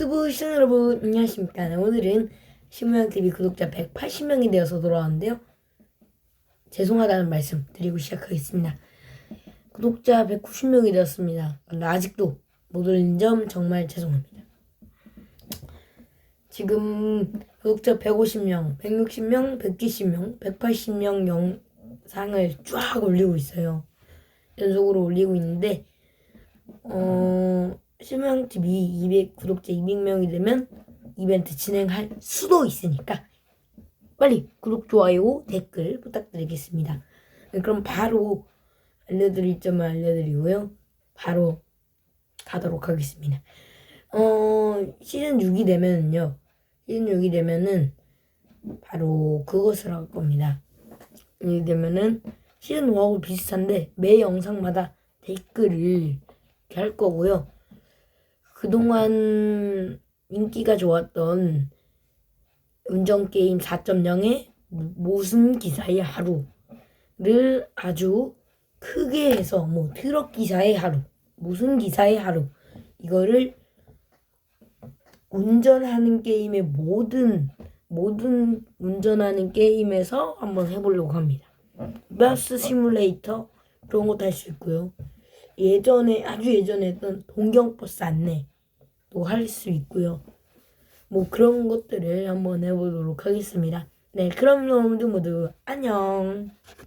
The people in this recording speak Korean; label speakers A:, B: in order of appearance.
A: 유튜브 시청자 여러분 안녕하십니까. 네, 오늘은 신모양TV 구독자 180명이 되어서 돌아왔는데요. 죄송하다는 말씀 드리고 시작하겠습니다. 구독자 190명이 되었습니다. 근데 아직도 못 올린 점 정말 죄송합니다. 지금 구독자 150명, 160명, 170명, 180명 영상을 쫙 올리고 있어요. 연속으로 올리고 있는데 어 실명TV 200 구독자 200명이 되면 이벤트 진행할 수도 있으니까 빨리 구독, 좋아요, 댓글 부탁드리겠습니다. 네, 그럼 바로 알려드릴 점을 알려드리고요. 바로 가도록 하겠습니다. 어, 시즌 6이 되면은요. 시즌 6이 되면은 바로 그것을 할 겁니다. 이 되면은 시즌 5하고 비슷한데 매 영상마다 댓글을 이렇게 할 거고요. 그동안 인기가 좋았던 운전게임 4.0의 모순 기사의 하루를 아주 크게 해서 뭐 트럭 기사의 하루, 모순 기사의 하루 이거를 운전하는 게임의 모든 모든 운전하는 게임에서 한번 해보려고 합니다. 버스 시뮬레이터 그런 것도 할 수 있고요. 예전에 아주 예전에 했던 동경버스 안내도 할 수 있고요. 뭐 그런 것들을 한번 해보도록 하겠습니다. 네, 그럼 여러분들 모두 안녕.